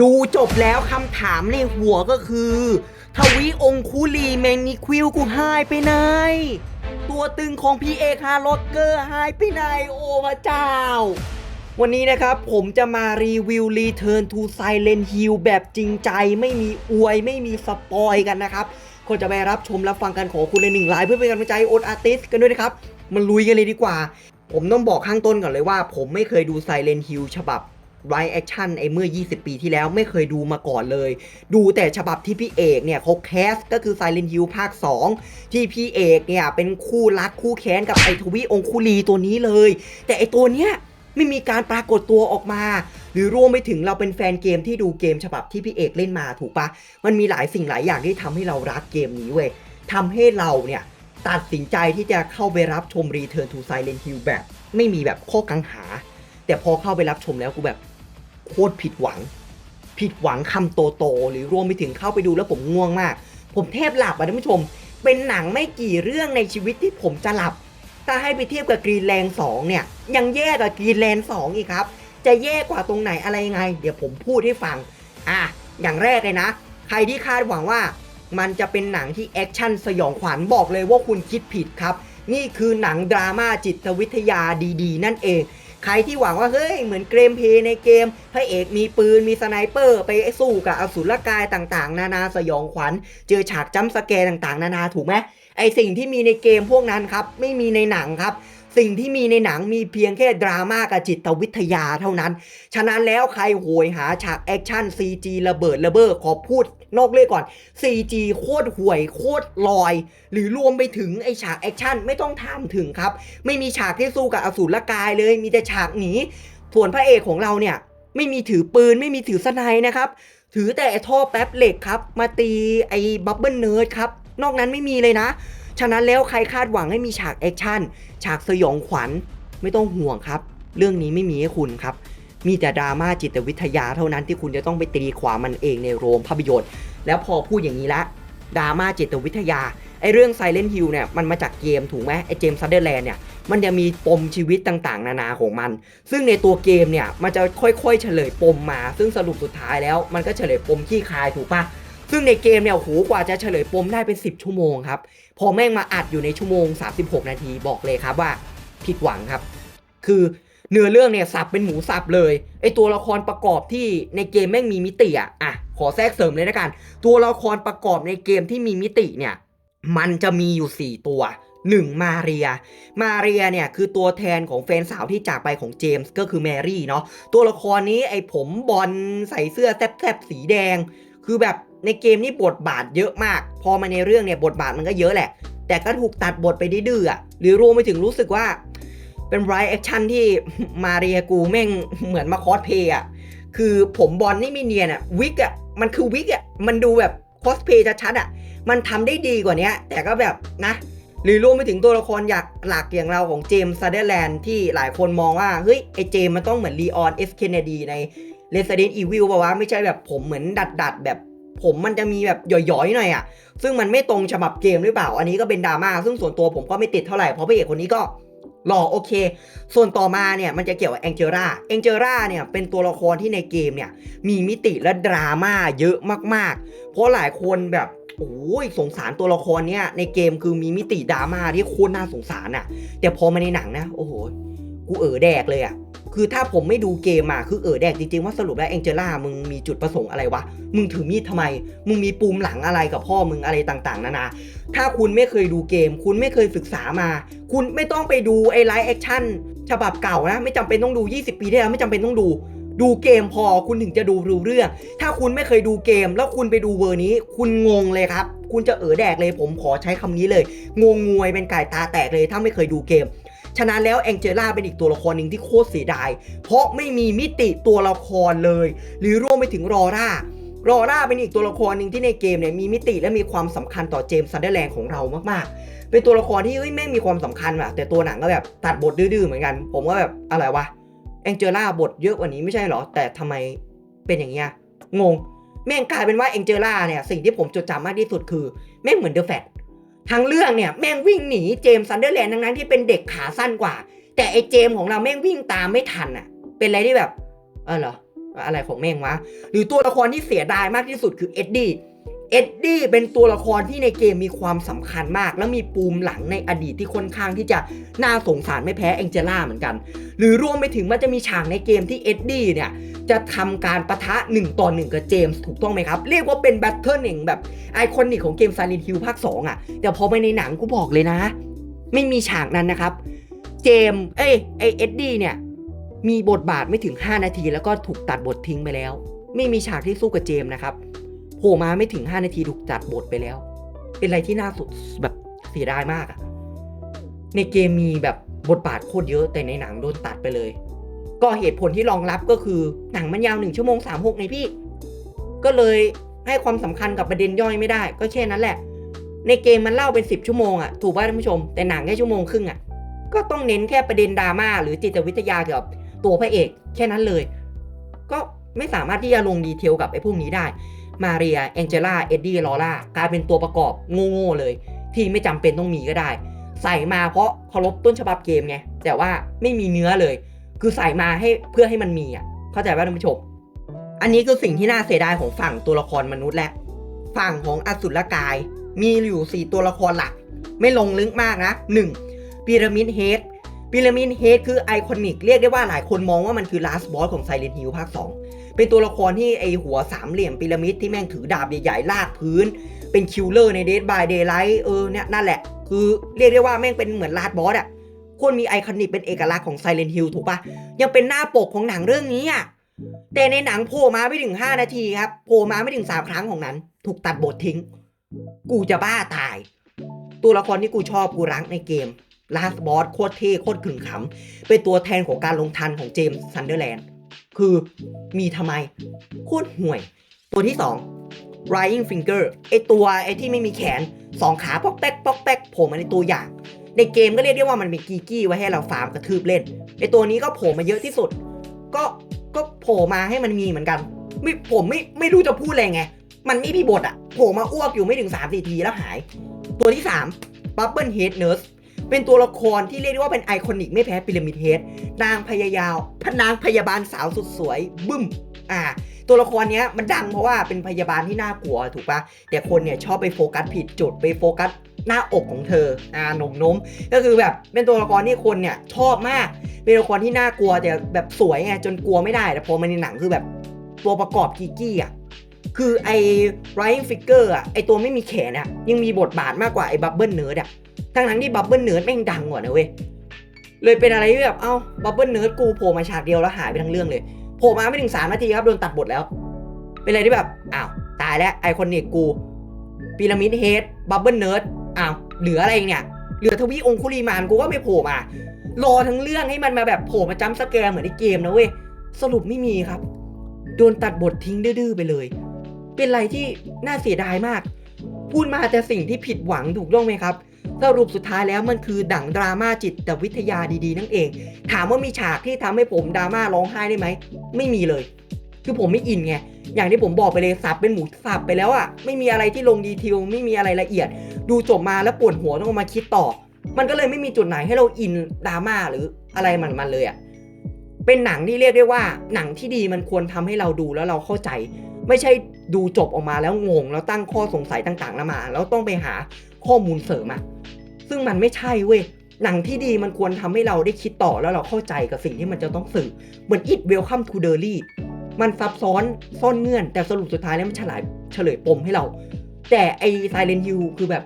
ดูจบแล้วคำถามในหัวก็คือ ทวิองคุลีแมนนิควิลกูหายไปไหน ตัวตึงของพี่เอคาร์ล็อกเกอร์หายไปไหน โอ้พระเจ้า วันนี้นะครับผมจะมารีวิว Return to Silent Hill แบบจริงใจไม่มีอวยไม่มีสปอยกันนะครับคนจะไปรับชมรับฟังกันขอคุณเลยหนึ่งไลน์เพื่อเป็นกำลังใจโอนอาร์ติสกันด้วยนะครับ มันลุยกันเลยดีกว่า ผมต้องบอกข้างต้นก่อนเลยว่า ผมไม่เคยดู Silent Hill ฉบับ ไรแอคชั่นไอ้เมื่อ 20 ปีที่แล้วไม่เคยดูมาก่อนเลย ดูแต่ฉบับที่พี่เอกเนี่ยเขาแคสก็คือ Silent Hill ภาค 2 ที่พี่เอกเนี่ยเป็นคู่รักคู่แค้นกับไอ้ทวีองคุลีตัวนี้เลย แต่ไอ้ตัวเนี้ยไม่มีการปรากฏตัวออกมา หรือรวมไปถึงเราเป็นแฟนเกมที่ดูเกมฉบับที่พี่เอกเล่นมาถูกปะมันมีหลายสิ่งหลายอย่างที่ทำให้เรารักเกมนี้เว้ยทำให้เราเนี่ยตัดสินใจที่จะเข้าไปรับชม Return to Silent Hill แบบ ไม่มีแบบข้อกังหา แต่พอเข้าไปรับชมแล้วกูแบบ โคตรผิดหวัง ผิดหวังคำโตโตๆหรือรวมไปถึงเข้าไปดูแล้วผมง่วงมาก ผมแทบหลับอะท่านผู้ชม เป็นหนังไม่กี่เรื่องในชีวิตที่ผมจะหลับ ถ้าให้ไปเทียบกับกรีนแลนด์2เนี่ย ยังแย่กว่ากรีนแลนด์2อีกครับ จะแย่กว่าตรงไหนอะไรยังไง เดี๋ยวผมพูดให้ฟัง อะ อย่างแรกเลยนะ ใครที่คาดหวังว่า มันจะเป็นหนังที่แอคชั่นสยองขวัญบอกเลยว่าคุณคิดผิดครับ นี่คือหนังดราม่าจิตวิทยาดี ๆ นั่นเอง ใครที่หวังว่าเฮ้ยเหมือนเกมเพลย์ในเกม พระเอกมีปืนมีสไนเปอร์ ไปสู้กับอสุรกายต่างๆ นานาสยองขวัญ เจอฉากจัมสแกร์ต่างๆ นานาถูกไหมไอสิ่งที่มีในเกมพวกนั้นครับไม่มีในหนังครับ สิ่งที่มีในหนังมีเพียงแค่ดราม่ากับจิตวิทยาเท่านั้น ฉะนั้นแล้วใครโหยหาฉากแอคชั่น CG ระเบิดระเบ้อขอพูดนอกเรื่องก่อน CG โคตรห่วย โคตรลอย หรือรวมไปถึงไอฉากแอคชั่นไม่ต้องถามถึงครับ ไม่มีฉากที่สู้กับอสูรกายเลย มีแต่ฉากหนีส่วนพระเอกของเราเนี่ยไม่มีถือปืนไม่มีถือสไนด์นะครับ ถือแต่ท่อแป๊บเหล็กครับ มาตีไอ้บับเบิลเนิร์ดครับ นอกนั้นไม่มีเลยนะ ฉะนั้นแล้วใครคาดหวังให้มีฉากแอคชั่น ฉากสยองขวัญไม่ต้องห่วงครับ เรื่องนี้ไม่มีให้คุณครับ มีแต่ดราม่าจิตวิทยาเท่านั้นที่คุณจะต้องไปตีความมันเองในโรงภาพยนตร์ แล้วพอพูดอย่างนี้ละดราม่าจิตวิทยาไอ้เรื่อง Silent Hill เนี่ยมันมาจากเกมถูกไหมไอ้เจมส์ซันเดอร์แลนด์เนี่ยมันจะมีปมชีวิตต่างๆ นานาของมัน ซึ่งในตัวเกมเนี่ยมันจะค่อยๆ เฉลยปมมา ซึ่งสรุปสุดท้ายแล้ว มันก็เฉลยปมขี้คายถูกปะ ซึ่งในเกมเนี่ยโอ้โหกว่าจะเฉลยปมได้เป็น 10 ชั่วโมงครับ พอแม่งมาอัดอยู่ในชั่วโมง 36 นาทีบอกเลยครับว่าผิดหวังครับ คือเนื้อเรื่องเนี่ยสับเป็นหมูสับเลยไอตัวละครประกอบที่ในเกมแม่งมีมิติอะอะขอแทรกเสริมเลยนะกัน ตัวละครประกอบในเกมที่มีมิติเนี่ยมันจะมีอยู่ 4 ตัว 1. มาเรีย มาเรียเนี่ยคือตัวแทนของแฟนสาวที่จากไปของเจมส์ก็คือแมรี่เนาะตัวละครนี้ไอ้ผมบอลใส่เสื้อแซบๆสีแดง คือแบบในเกมนี่บทบาทเยอะมาก พอมาในเรื่องเนี่ยบทบาทมันก็เยอะแหละ แต่ก็ถูกตัดบทไปดื้อๆอะหรือรวมไปถึงรู้สึกว่าเป็นไรแอคชั่นที่มาเรียกูแม่งเหมือนมาคอสเพย์อะคือผมบอลนี่ไม่เนียนอะวิกอะมันคือวิกอะมันดูแบบคอสเพย์ชัดๆอะมันทำได้ดีกว่านี้แต่ก็แบบนะ หรือรวมไปถึงตัวละครอยากหลักอย่างเราของเจมส์ซัดเดอร์แลนด์ที่หลายคนมองว่า เฮ้ย ไอเจมส์มันต้องเหมือนลีออนเอสเคนเนดีใน Resident Evil ป่าวะไม่ใช่แบบผมเหมือนดัดๆแบบผมมันจะมีแบบหย่อยๆหน่อยอะ ซึ่งมันไม่ตรงฉบับเกมหรือเปล่า อันนี้ก็เป็นดราม่า ซึ่งส่วนตัวผมก็ไม่ติดเท่าไหร่ เพราะพระเอกคนนี้ก็หล่อโอเค ส่วนต่อมาเนี่ยมันจะเกี่ยวกับแองเจล่า แองเจล่าเนี่ยเป็นตัวละครที่ในเกมเนี่ยมีมิติและดราม่าเยอะมากๆ เพราะหลายคนแบบโอ้ยสงสารตัวละครเนี่ยในเกมคือมีมิติดราม่าที่โคตรน่าสงสารอะ่ะ แต่พอมาในหนังนะ โอ้โห กูเออแดกเลยอะ่ะคือถ้าผมไม่ดูเกมอะคือเออแดกจริงๆว่าสรุปแล้วแองเจล่ามึงมีจุดประสงค์อะไรวะ มึงถือมีดทำไม มึงมีปูมหลังอะไรกับพ่อมึงอะไรต่างๆ นานา ถ้าคุณไม่เคยดูเกม คุณไม่เคยศึกษามา คุณไม่ต้องไปดูไอ้ไลฟ์แอคชั่นฉบับเก่านะ ไม่จำเป็นต้องดู 20 ปีที่แล้วไม่จำเป็นต้องดู ดูเกมพอคุณถึงจะดูรู้เรื่อง ถ้าคุณไม่เคยดูเกม แล้วคุณไปดูเวอร์นี้ คุณงงเลยครับ คุณจะเออแดกเลยผมขอใช้คำนี้เลย งงงวยเป็นไก่ตาแตกเลยถ้าไม่เคยดูเกม ฉะนั้นแล้วแองเจล่าเป็นอีกตัวละครหนึ่งที่โคตรเสียดาย เพราะไม่มีมิติตัวละครเลย หรือรวมไปถึงรอร่ารอร่าเป็นอีกตัวละครหนึ่งที่ในเกมเนี่ยมีมิติและมีความสำคัญต่อเจมส์ซันเดอร์แลนด์ของเรามากๆ เป็นตัวละครที่เฮ้ยแม่งมีความสำคัญว่ะแต่ตัวหนังก็แบบตัดบทดื้อๆเหมือนกัน ผมก็แบบอะไรวะแองเจล่าบทเยอะกว่านี้ไม่ใช่เหรอ แต่ทำไมเป็นอย่างเงี้ยงง แม่งกลายเป็นว่าแองเจล่าเนี่ยสิ่งที่ผมจดจำมากที่สุดคือแม่งเหมือนเดอะแฟต ทั้งเรื่องเนี่ยแม่งวิ่งหนีเจมส์ซันเดอร์แลนด์ทั้งนั้นที่เป็นเด็กขาสั้นกว่า แต่ไอ้เจมของเราแม่งวิ่งตามไม่ทันอะเป็นอะไรที่แบบ เออเหรออะไรของแม่งวะ หรือตัวละครที่เสียดายมากที่สุดคือเอ็ดดี้ เอ็ดดี้เป็นตัวละครที่ในเกมมีความสำคัญมาก และมีปูมหลังในอดีตที่ค่อนข้างที่จะน่าสงสารไม่แพ้แองเจล่าเหมือนกัน หรือรวมไปถึงมันจะมีฉากในเกมที่เอ็ดดี้เนี่ยจะทำการประทะ1ต่อ1กับเจมส์ถูกต้องไหมครับ เรียกว่าเป็นแบทเทิลหนึ่งแบบไอคอนิกของเกม Silent Hill ภาค2อะแต่พอไปในหนังกูบอกเลยนะ ไม่มีฉากนั้นนะครับ เจมส์เอ้ยไอเอ็ดดี้เนี่ยมีบทบาทไม่ถึง 5 นาที แล้วก็ถูกตัดบททิ้งไปแล้ว ไม่มีฉากที่สู้กับเจมส์นะครับ โผล่มาไม่ถึง 5 นาทีถูกตัดบทไปแล้ว เป็นอะไรที่น่าสุดแบบเสียดายมากอะในเกมมีแบบบทบาทโคตรเยอะแต่ในหนังโดนตัดไปเลย ก็เหตุผลที่รองรับก็คือหนังมันยาว1ชั่วโมง36ในพี่ ก็เลยให้ความสำคัญกับประเด็นย่อยไม่ได้ ก็แค่นั้นแหละ ในเกมมันเล่าเป็น10ชั่วโมงอะถูกป่ะท่านผู้ชม แต่หนังแค่ชั่วโมงครึ่งอะก็ต้องเน้นแค่ประเด็นดราม่าหรือจิตวิทยาเกี่ยวกับตัวพระเอก แค่นั้นเลย ก็ไม่สามารถที่จะลงดีเทลกับไอ้พวกนี้ได้ มาเรียแองเจล่าเอ็ดดี้ลอร่ากลายเป็นตัวประกอบโง่ๆเลย ที่ไม่จำเป็นต้องมีก็ได้ ใส่มาเพราะเคารพต้นฉบับเกมไงแต่ว่าไม่มีเนื้อเลย คือใส่มาให้เพื่อให้มันมีอะเข้าใจป่ะท่านผู้ชมอันนี้คือสิ่งที่น่าเสียดายของฝั่งตัวละครมนุษย์แหละ ฝั่งของอสุรกาย มีอยู่ 4 ตัวละครหลัก ไม่ลงลึกมากนะ 1. พีระมิดเฮดพีระมิดเฮดคือไอคอนิก เรียกได้ว่าหลายคนมองว่ามันคือลาสบอสของไซเลน t ิ l ภาค 2 เป็นตัวละครที่ไอหัวสามเหลี่ยมพีระมิดที่แม่งถือดาบใหญ่ๆลากพื้น เป็นคิลเลอร์ใน Dead by Daylight เออเนี่ยนั่นแหละ คือเรียกได้ว่าแม่งเป็นเหมือนลาสบอสอะควรมีไอคอนิกเป็นเอกลักษณ์ของ Silent Hill ถูกปะยังเป็นหน้าปกของหนังเรื่องนี้อะแต่ในหนังโผล่มาไม่ถึง 5 นาทีครับโผล่มาไม่ถึง 3 ครั้งของนั้น ถูกตัดบททิ้ง กูจะบ้าตาย ตัวละครที่กูชอบกูรักในเกมลาสบอสโคตรเท่โคตรขึงขำเป็นตัวแทนของการลงทันของเจมส์ซันเดอร์แลนด์ คือมีทำไมโคตรห่วย ตัวที่ 2 Rying Finger ไอตัวไอที่ไม่มีแขนสองขาปอกแป๊กปอกแป๊กโผล่มาในตัวอย่าง ในเกมก็เรียกได้ว่ามันเป็นกีกี้ไว้ให้เราฟาร์มกระทืบเล่นไอตัวนี้ก็โผล่มาเยอะที่สุด ก็ก็โผล่มาให้มันมีเหมือนกันไม่ผมไม่ไม่รู้จะพูดอะไรไง มันไม่มีบทอะโผล่มาอ้วกอยู่ไม่ถึง3ามสี่ทีแล้วหาย ตัวที่3 Bubble Head Nurse เป็นตัวละครที่เรียกได้ว่าเป็นไอคอนิกไม่แพ้พีระมิดเฮดนางพยายาวพนางพยาบาลสาวสุดสวยบึ้มอ่าตัวละครเนี้ยมันดังเพราะว่าเป็นพยาบาลที่น่ากลัวถูกปะแต่คนเนี่ยชอบไปโฟกัสผิดจุดไปโฟกัสหน้าอกของเธออ่าหนมนมก็คือแบบเป็นตัวละครที่คนเนี่ยชอบมาก เป็นตัวละครที่น่ากลัวแต่แบบสวยไงจนกลัวไม่ได้ แต่พอมาในหนังคือแบบตัวประกอบกีกี้อะคือไอ้ Rying Figure อะไอ้ตัวไม่มีแขนอะยังมีบทบาทมากกว่าไอ้ Bubble Nerd อะ ทั้งทั้งที่ Bubble Nerd แม่งดังกว่านะเว้ย เลยเป็นอะไรที่แบบ เอ้า Bubble Nerd กูโผล่มาฉากเดียวแล้วหายไปทั้งเรื่องเลย โผล่มาไม่ถึง3นาทีครับโดนตัดบทแล้ว เป็นอะไรที่แบบ อ้าว ตายแล้วไอคอนิกกูพีระมิดเฮด บับเบิลเนิร์ด อ้าว เหลืออะไรเนี่ย เหลือทวีองคุลีมานกูก็ไม่โผล่มา รอทั้งเรื่องให้มันมาแบบโผล่มาจ้ำสแกร์เหมือนในเกมนะเว้ย สรุปไม่มีครับ โดนตัดบททิ้งดื้อไปเลย เป็นอะไรที่น่าเสียดายมาก พูดมาแต่สิ่งที่ผิดหวังถูกต้องไหมครับ สรุปสุดท้ายแล้วมันคือดั่งดราม่าจิตวิทยาดีๆ นั่นเอง ถามว่ามีฉากที่ทำให้ผมดราม่าร้องไห้ได้ไหม ไม่มีเลย คือผมไม่อินไง อย่างที่ผมบอกไปเลยสับเป็นหมูสับไปแล้วอะ่ะไม่มีอะไรที่ลงดีเทลไม่มีอะไรละเอียด ดูจบมาแล้วปวดหัวต้องมาคิดต่อ มันก็เลยไม่มีจุดไหนให้เราอินดราม่าหรืออะไรมันมันเลยอะ่ะเป็นหนังที่เรียกได้ว่าหนังที่ดีมันควรทำให้เราดูแล้วเราเข้าใจ ไม่ใช่ดูจบออกมาแล้วงงแล้วตั้งข้อสงสัยต่างๆนามา แล้วต้องไปหา ข้อมูลเสริมอะซึ่งมันไม่ใช่เว้ยหนังที่ดีมันควรทำให้เราได้คิดต่อแล้วเราเข้าใจกับสิ่งที่มันจะต้องสื่อ เหมือน It Welcome to Derry มันซับซ้อนซ่อนเงื่อน แต่สรุปสุดท้ายแล้วมันฉลายเฉลยปมให้เรา แต่ไอ้ Silent Hill คือแบบ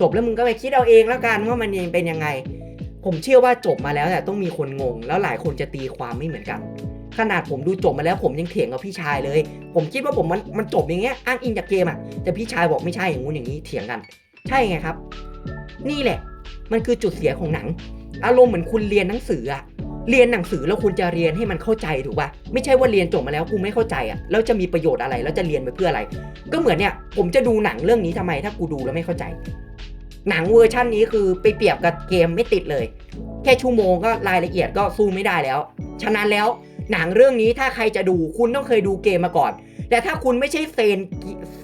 จบแล้วมึงก็ไปคิดเอาเองแล้วกันว่ามันยังเป็นยังไง ผมเชื่อว่าจบมาแล้วแต่ต้องมีคนงง แล้วหลายคนจะตีความไม่เหมือนกัน ขนาดผมดูจบมาแล้วผมยังเถียงกับพี่ชายเลย ผมคิดว่าผมมันมันจบอย่างเงี้ยอ้างอิงจากเกมอะแต่พี่ชายบอกไม่ใช่อย่างงู้นอย่างนี้เถียงกัน ใช่ไงครับ นี่แหละ มันคือจุดเสียของหนัง อารมณ์เหมือนคุณเรียนหนังสืออะเรียนหนังสือแล้วคุณจะเรียนให้มันเข้าใจถูกป่ะไม่ใช่ว่าเรียนจบมาแล้วกูไม่เข้าใจอะแล้วจะมีประโยชน์อะไรแล้วจะเรียนไปเพื่ออะไร ก็เหมือนเนี่ย ผมจะดูหนังเรื่องนี้ทำไม ถ้ากูดูแล้วไม่เข้าใจ หนังเวอร์ชั่นนี้คือไปเปรียบกับเกมไม่ติดเลย แค่ชั่วโมงก็รายละเอียดก็สู้ไม่ได้แล้ว ฉะนั้นแล้วหนังเรื่องนี้ถ้าใครจะดูคุณต้องเคยดูเกมมาก่อน แต่ถ้าคุณไม่ใช่เซน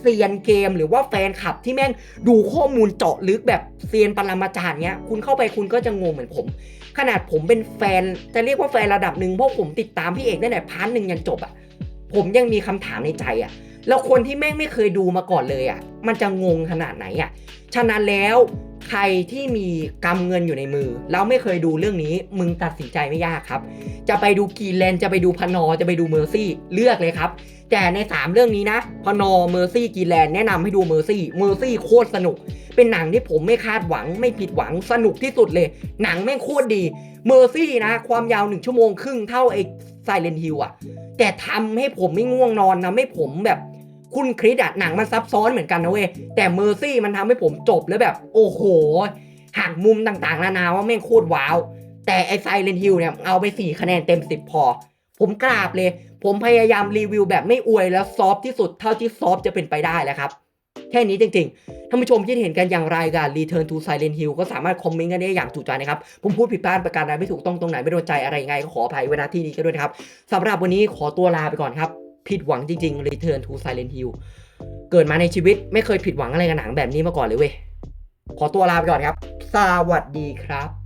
เซียนเกมหรือว่าแฟนคลับที่แม่งดูข้อมูลเจาะลึกแบบเซียนปรมาจารย์เนี้ย คุณเข้าไปคุณก็จะงงเหมือนผม ขนาดผมเป็นแฟนจะเรียกว่าแฟนระดับหนึ่งเพราะผมติดตามพี่เอกตั้งแต่พาร์ทหนึ่งยันจบอะผมยังมีคำถามในใจอะ แล้วคนที่แม่งไม่เคยดูมาก่อนเลยอะมันจะงงขนาดไหนอะฉะนั้นแล้วใครที่มีกำเงินอยู่ในมือ แล้วไม่เคยดูเรื่องนี้ มึงตัดสินใจไม่ยากครับ จะไปดูกีแลนด์จะไปดูพนอจะไปดูเมอร์ซี่เลือกเลยครับ แต่ใน 3 เรื่องนี้นะพนอเมอร์ซี่กีแลนด์แนะนำให้ดูเมอร์ซี่เมอร์ซี่โคตรสนุก เป็นหนังที่ผมไม่คาดหวังไม่ผิดหวังสนุกที่สุดเลย หนังแม่งโคตรดีเมอร์ซี่นะ ความยาว1ชั่วโมงครึ่งเท่าไอ้ไซเลนฮิลอะแต่ทำให้ผมไม่ง่วงนอนนะให้ผมแบบ คุณคริสอะหนังมันซับซ้อนเหมือนกันนะเว้ยแต่เมอร์ซี่มันทำให้ผมจบแล้วแบบ โอ้โหหักมุมต่างๆนานาว่าแม่งโคตรว้าว แต่ไอไซเลนฮิลเนี่ยเอาไป4คะแนนเต็ม 10 พอ ผมกราบเลย ผมพยายามรีวิวแบบไม่อวยแล้วซอฟที่สุดเท่าที่ซอฟจะเป็นไปได้แล้วครับ แค่นี้จริงๆ ท่านผู้ชมคิดเห็นกันอย่างไรกับ Return to Silent Hill ก็สามารถคอมเมนต์กันได้อย่างจุใจนะครับ ผมพูดผิดพลาดประการใดไม่ถูกต้องตรงไหนไม่โดนใจอะไรยังไงก็ขออภัยเวลาที่นี้กันด้วยนะครับสำหรับวันนี้ขอตัวลาไปก่อนครับ ผิดหวังจริงๆ Return to Silent Hill เกิดมาในชีวิตไม่เคยผิดหวังอะไรกับหนังแบบนี้มาก่อนเลยเว้ย ขอตัวลาไปก่อนครับ สวัสดีครับ